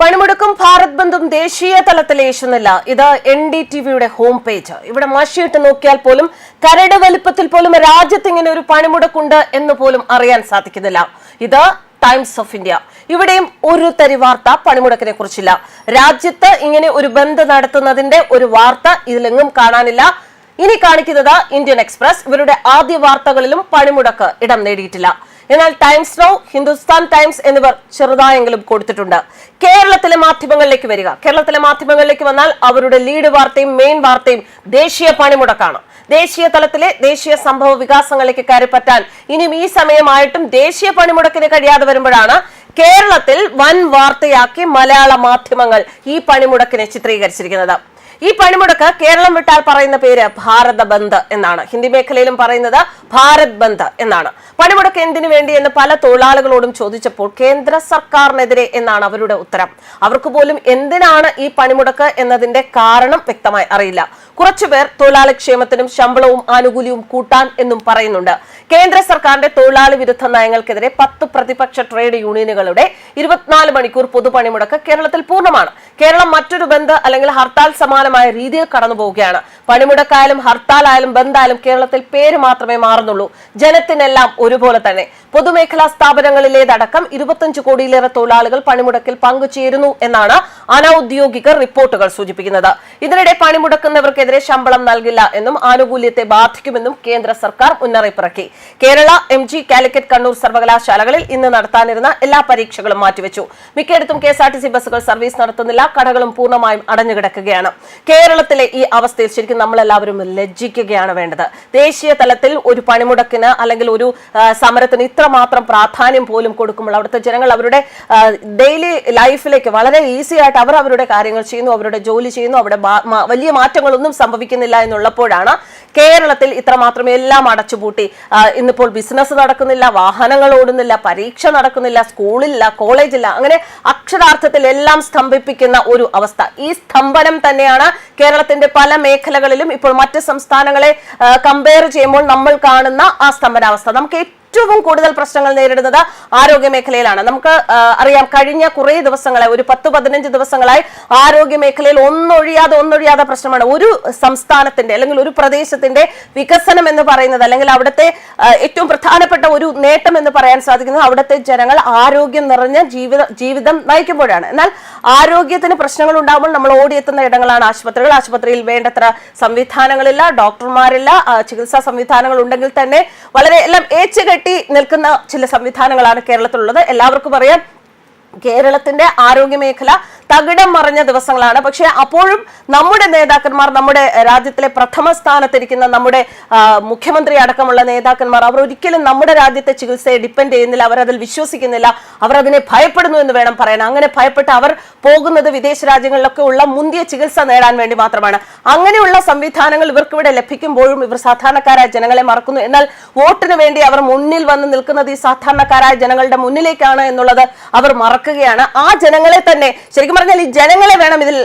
പണിമുടക്കും ഭാരത് ബന്ധും ദേശീയ തലത്തിൽ ഏശുന്നില്ല ഇത് എൻ ഡി ടി വിയുടെ ഹോം പേജ്. ഇവിടെ മഷിയിട്ട് നോക്കിയാൽ പോലും കരട് വലിപ്പത്തിൽ പോലും രാജ്യത്ത് ഇങ്ങനെ ഒരു പണിമുടക്കുണ്ട് എന്ന് പോലും അറിയാൻ സാധിക്കുന്നില്ല. ഇത് ടൈംസ് ഓഫ് ഇന്ത്യ. ഇവിടെയും ഒരു തരി വാർത്ത പണിമുടക്കിനെ കുറിച്ചില്ല രാജ്യത്ത് ഇങ്ങനെ ഒരു ബന്ധ നടത്തുന്നതിന്റെ ഒരു വാർത്ത ഇതിലെങ്ങും കാണാനില്ല. ഇനി കാണിക്കുന്നത് ഇന്ത്യൻ എക്സ്പ്രസ്. ഇവരുടെ ആദ്യ വാർത്തകളിലും പണിമുടക്ക് ഇടം നേടിയിട്ടില്ല. എന്നാൽ ടൈംസ് നൗ ഹിന്ദുസ്ഥാൻ ടൈംസ് എന്നിവർ ചെറുതായെങ്കിലും കൊടുത്തിട്ടുണ്ട്. കേരളത്തിലെ മാധ്യമങ്ങളിലേക്ക് വരിക. കേരളത്തിലെ മാധ്യമങ്ങളിലേക്ക് വന്നാൽ അവരുടെ ലീഡ് വാർത്തയും മെയിൻ വാർത്തയും ദേശീയ പണിമുടക്കാണ്. ദേശീയ തലത്തിലെ ദേശീയ സംഭവ വികാസങ്ങളിലേക്ക് കയറിപ്പറ്റാൻ ഇനിയും ഈ സമയമായിട്ടും ദേശീയ പണിമുടക്കിന് കഴിയാതെ വരുമ്പോഴാണ് കേരളത്തിൽ വൻ വാർത്തയാക്കി മലയാള മാധ്യമങ്ങൾ ഈ പണിമുടക്കിനെ ചിത്രീകരിച്ചിരിക്കുന്നത്. ഈ പണിമുടക്ക് കേരളം വിട്ടാൽ പറയുന്ന പേര് ഭാരത ബന്ദ് എന്നാണ്. ഹിന്ദി മേഖലയിലും പറയുന്നത് ഭാരത് ബന്ദ് എന്നാണ്. പണിമുടക്ക് എന്തിനു വേണ്ടി എന്ന് പല തൊഴിലാളികളോടും ചോദിച്ചപ്പോൾ കേന്ദ്ര സർക്കാരിനെതിരെ എന്നാണ് അവരുടെ ഉത്തരം. അവർക്ക് പോലും എന്തിനാണ് ഈ പണിമുടക്ക് എന്നതിന്റെ കാരണം വ്യക്തമായി അറിയില്ല. കുറച്ചുപേർ തൊഴിലാളി ക്ഷേമത്തിനും ശമ്പളവും ആനുകൂല്യവും കൂട്ടാൻ എന്നും പറയുന്നുണ്ട്. കേന്ദ്ര സർക്കാരിന്റെ തൊഴിലാളി വിരുദ്ധ നയങ്ങൾക്കെതിരെ പത്ത് പ്രതിപക്ഷ ട്രേഡ് യൂണിയനുകളുടെ ഇരുപത്തിനാല് മണിക്കൂർ പൊതുപണിമുടക്ക് കേരളത്തിൽ പൂർണമാണ്. കേരളം മറ്റൊരു ബന്ദ് അല്ലെങ്കിൽ ഹർത്താൽ സമാനമായ രീതിയിൽ കടന്നുപോവുകയാണ് പണിമുടക്കായാലും ഹർത്താലായാലും ബന്ധായാലും കേരളത്തിൽ പേര് മാത്രമേ മാറുന്നുള്ളൂ. ജനത്തിനെല്ലാം ഒരുപോലെ തന്നെ. പൊതുമേഖലാ സ്ഥാപനങ്ങളിലേതടക്കം ഇരുപത്തഞ്ച് കോടിയിലേറെ തൊഴിലാളികൾ പണിമുടക്കിൽ പങ്കുചേരുന്നു എന്നാണ് അനൌദ്യോഗിക റിപ്പോർട്ടുകൾ സൂചിപ്പിക്കുന്നത്. ഇതിനിടെ പണിമുടക്കുന്നവർക്കെതിരെ ശമ്പളം നൽകില്ല എന്നും ആനുകൂല്യത്തെ ബാധിക്കുമെന്നും കേന്ദ്ര സർക്കാർ മുന്നറിയിപ്പിറക്കി. കേരള എം ജി കാലിക്കറ്റ് കണ്ണൂർ സർവകലാശാലകളിൽ ഇന്ന് നടത്താനിരുന്ന എല്ലാ പരീക്ഷകളും മാറ്റിവെച്ചു. മിക്കയിടത്തും കെ എസ് ബസ്സുകൾ സർവീസ് നടത്തുന്നില്ല കടകളും പൂർണമായും അടഞ്ഞുകിടക്കുകയാണ്. കേരളത്തിലെ ഈ അവസ്ഥയിൽ ശരിക്കും നമ്മളെല്ലാവരും ലജ്ജിക്കുകയാണ് വേണ്ടത്. ദേശീയ തലത്തിൽ ഒരു പണിമുടക്കിന് അല്ലെങ്കിൽ ഒരു സമരത്തിന് ഇത്രമാത്രം പ്രാധാന്യം പോലും കൊടുക്കുമ്പോൾ അവിടുത്തെ ജനങ്ങൾ അവരുടെ ഡെയിലി ലൈഫിലേക്ക് വളരെ ഈസി ആയിട്ട് അവർ അവരുടെ കാര്യങ്ങൾ ചെയ്യുന്നു അവരുടെ ജോലി ചെയ്യുന്നു അവിടെ വലിയ മാറ്റങ്ങളൊന്നും സംഭവിക്കുന്നില്ല എന്നുള്ളപ്പോഴാണ് കേരളത്തിൽ ഇത്രമാത്രം എല്ലാം അടച്ചുപൂട്ടി. ഇന്നിപ്പോൾ ബിസിനസ് നടക്കുന്നില്ല വാഹനങ്ങൾ ഓടുന്നില്ല പരീക്ഷ നടക്കുന്നില്ല സ്കൂളില്ല കോളേജില്ല അങ്ങനെ അക്ഷരാർത്ഥത്തിൽ എല്ലാം സ്തംഭിപ്പിക്കുന്ന ഒരു അവസ്ഥ. ഈ സ്തംഭനം തന്നെയാണ് കേരളത്തിന്റെ പല മേഖലകളിലും ഇപ്പോൾ മറ്റ് സംസ്ഥാനങ്ങളെ കമ്പയർ ചെയ്യുമ്പോൾ നമ്മൾ കാണുന്ന ആ സ്തംഭനാവസ്ഥ. നമുക്ക് ഏറ്റവും കൂടുതൽ പ്രശ്നങ്ങൾ നേരിടുന്നത് ആരോഗ്യ മേഖലയിലാണ്. നമുക്ക് അറിയാം കഴിഞ്ഞ കുറെ ദിവസങ്ങളായി ഒരു പത്ത് പതിനഞ്ച് ദിവസങ്ങളായി ആരോഗ്യ മേഖലയിൽ ഒന്നൊഴിയാതെ ഒന്നൊഴിയാതെ പ്രശ്നമാണ്. ഒരു സംസ്ഥാനത്തിന്റെ അല്ലെങ്കിൽ ഒരു പ്രദേശത്തിന്റെ വികസനം എന്ന് പറയുന്നത് അല്ലെങ്കിൽ അവിടുത്തെ ഏറ്റവും പ്രധാനപ്പെട്ട ഒരു നേട്ടം എന്ന് പറയാൻ സാധിക്കുന്നത് അവിടുത്തെ ജനങ്ങൾ ആരോഗ്യം നിറഞ്ഞ ജീവിത ജീവിതം നയിക്കുമ്പോഴാണ്. എന്നാൽ ആരോഗ്യത്തിന് പ്രശ്നങ്ങൾ ഉണ്ടാകുമ്പോൾ നമ്മൾ ഓടിയെത്തുന്ന ഇടങ്ങളാണ് ആശുപത്രികൾ. ആശുപത്രിയിൽ വേണ്ടത്ര സംവിധാനങ്ങളില്ല ഡോക്ടർമാരില്ല ചികിത്സാ സംവിധാനങ്ങൾ ഉണ്ടെങ്കിൽ തന്നെ വളരെ എല്ലാം ഏച്ച് കെട്ടി നിൽക്കുന്ന ചില സംവിധാനങ്ങളാണ് കേരളത്തിലുള്ളത്. എല്ലാവർക്കും അറിയാം കേരളത്തിന്റെ ആരോഗ്യ മേഖല തകിടം മറിഞ്ഞ ദിവസങ്ങളാണ്. പക്ഷെ അപ്പോഴും നമ്മുടെ നേതാക്കന്മാർ നമ്മുടെ രാജ്യത്തിലെ പ്രഥമ സ്ഥാനത്തിരിക്കുന്ന നമ്മുടെ മുഖ്യമന്ത്രി അടക്കമുള്ള നേതാക്കന്മാർ അവർ ഒരിക്കലും നമ്മുടെ രാജ്യത്തെ ചികിത്സയെ ഡിപ്പെൻഡ് ചെയ്യുന്നില്ല. അവർ അതിൽ വിശ്വസിക്കുന്നില്ല. അവർ അതിനെ ഭയപ്പെടുന്നു എന്ന് വേണം പറയാൻ. അങ്ങനെ ഭയപ്പെട്ട് അവർ പോകുന്നത് വിദേശ രാജ്യങ്ങളിലൊക്കെ ഉള്ള മുന്തിയ ചികിത്സ നേടാൻ വേണ്ടി മാത്രമാണ്. അങ്ങനെയുള്ള സംവിധാനങ്ങൾ ഇവർക്ക് ഇവിടെ ലഭിക്കുമ്പോഴും ഇവർ സാധാരണക്കാരായ ജനങ്ങളെ മറക്കുന്നു. എന്നാൽ വോട്ടിന് വേണ്ടി അവർ മുന്നിൽ വന്ന് നിൽക്കുന്നത് ഈ സാധാരണക്കാരായ ജനങ്ങളുടെ മുന്നിലേക്കാണ് എന്നുള്ളത് അവർ മറക്കുകയാണ്. ആ ജനങ്ങളെ തന്നെ ശരിക്കും പറഞ്ഞാൽ ഈ ജനങ്ങളെ വേണം ഇതിൽ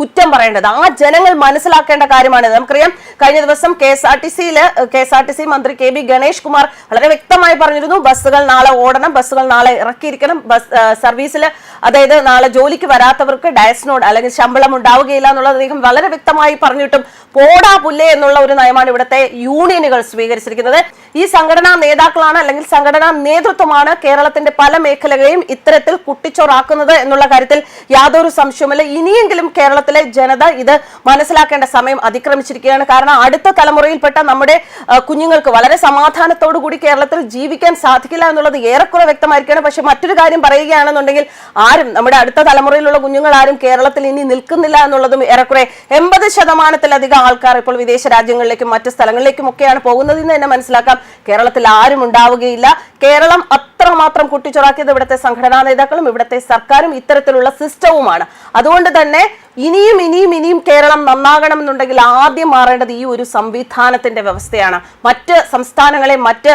കുറ്റം പറയേണ്ടത്. ആ ജനങ്ങൾ മനസ്സിലാക്കേണ്ട കാര്യമാണ് നമുക്കറിയാം കഴിഞ്ഞ ദിവസം കെ എസ് ആർ ടി സിയിൽ K S R T C മന്ത്രി കെ ബി ഗണേഷ് കുമാർ വളരെ വ്യക്തമായി പറഞ്ഞിരുന്നു ബസ്സുകൾ നാളെ ഓടണം ബസ്സുകൾ നാളെ ഇറക്കിയിരിക്കണം ബസ് സർവീസിൽ അതായത് നാളെ ജോലിക്ക് വരാത്തവർക്ക് ഡയസ്നോഡ് അല്ലെങ്കിൽ ശമ്പളം ഉണ്ടാവുകയില്ല എന്നുള്ളത് അദ്ദേഹം വളരെ വ്യക്തമായി പറഞ്ഞിട്ടും പോടാ പുല്ലേ എന്നുള്ള ഒരു നയമാണ് ഇവിടുത്തെ യൂണിയനുകൾ സ്വീകരിച്ചിരിക്കുന്നത്. ഈ സംഘടനാ നേതാക്കളാണ് അല്ലെങ്കിൽ സംഘടനാ നേതൃത്വമാണ് കേരളത്തിന്റെ പല മേഖലകളെയും ഇത്തരത്തിൽ കുട്ടിച്ചോറാക്കുന്നത് എന്നുള്ള കാര്യത്തിൽ യാതൊരു സംശയവുമില്ല. ഇനിയെങ്കിലും കേരളത്തിലെ ജനത ഇത് മനസ്സിലാക്കേണ്ട സമയം അതിക്രമിച്ചിരിക്കുകയാണ്. കാരണം അടുത്ത തലമുറയിൽപ്പെട്ട നമ്മുടെ കുഞ്ഞുങ്ങൾക്ക് വളരെ സമാധാനത്തോടു കൂടി കേരളത്തിൽ ജീവിക്കാൻ സാധിക്കില്ല എന്നുള്ളത് ഏറെക്കുറെ വ്യക്തമായിരിക്കുകയാണ്. പക്ഷെ മറ്റൊരു കാര്യം പറയുകയാണെന്നുണ്ടെങ്കിൽ ആരും നമ്മുടെ അടുത്ത തലമുറയിലുള്ള കുഞ്ഞുങ്ങൾ ആരും കേരളത്തിൽ ഇനി നിൽക്കുന്നില്ല എന്നുള്ളതും ഏറെക്കുറെ എൺപത് ശതമാനത്തിലധികം ആൾക്കാർ ഇപ്പോൾ വിദേശ രാജ്യങ്ങളിലേക്കും മറ്റ് സ്ഥലങ്ങളിലേക്കും ഒക്കെയാണ് പോകുന്നതെന്ന് തന്നെ മനസ്സിലാക്കാം. കേരളത്തിൽ ആരും ഉണ്ടാവുകയില്ല. കേരളം അത്രമാത്രം കുട്ടിച്ചൊറാക്കിയത് ഇവിടുത്തെ സംഘടനാ നേതാക്കളും ഇവിടുത്തെ സർക്കാരും ഇത്തരത്തിലുള്ള സിസ്റ്റവുമാണ്. അതുകൊണ്ട് തന്നെ ഇനിയും ഇനിയും ഇനിയും കേരളം നന്നാകണമെന്നുണ്ടെങ്കിൽ ആദ്യം മാറേണ്ടത് ഈ ഒരു സംവിധാനത്തിന്റെ വ്യവസ്ഥയാണ്. മറ്റ് സംസ്ഥാനങ്ങളെ മറ്റ്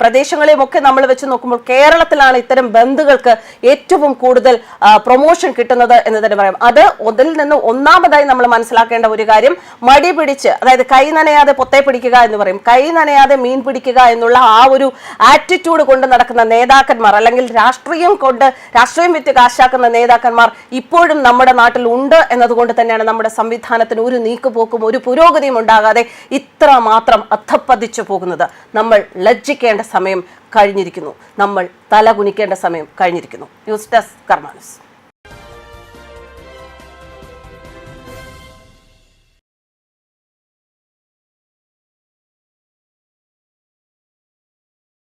പ്രദേശങ്ങളെയും ഒക്കെ നമ്മൾ വെച്ച് നോക്കുമ്പോൾ കേരളത്തിലാണ് ഇത്തരം ബന്ധുകൾക്ക് ഏറ്റവും കൂടുതൽ പ്രൊമോഷൻ കിട്ടുന്നത് എന്ന് തന്നെ പറയാം. അത് അതിൽ നിന്ന് ഒന്നാമതായി നമ്മൾ മനസ്സിലാക്കേണ്ട ഒരു കാര്യം മടി പിടിച്ച് അതായത് കൈ നനയാതെ പൊത്തെ പിടിക്കുക എന്ന് പറയും. കൈ നനയാതെ മീൻ പിടിക്കുക എന്നുള്ള ആ ഒരു ആറ്റിറ്റ്യൂഡ് കൊണ്ട് നടക്കുന്ന നേതാക്കന്മാർ അല്ലെങ്കിൽ രാഷ്ട്രീയം കൊണ്ട് രാഷ്ട്രീയം വിറ്റ് കാശാക്കുന്ന നേതാക്കന്മാർ ഇപ്പോഴും നമ്മുടെ നാട്ടിൽ ഉണ്ട് എന്നതുകൊണ്ട് തന്നെയാണ് നമ്മുടെ സംവിധാനത്തിന് ഒരു നീക്കുപോക്കും ഒരു പുരോഗതിയും ഉണ്ടാകാതെ ഇത്ര മാത്രം അധപ്പതിച്ചു പോകുന്നത്. നമ്മൾ ലജ്ജിക്കേണ്ട സമയം കഴിഞ്ഞിരിക്കുന്നു. നമ്മൾ തല കുനിക്കേണ്ട സമയം കഴിഞ്ഞിരിക്കുന്നു. News desk കർമാനസ്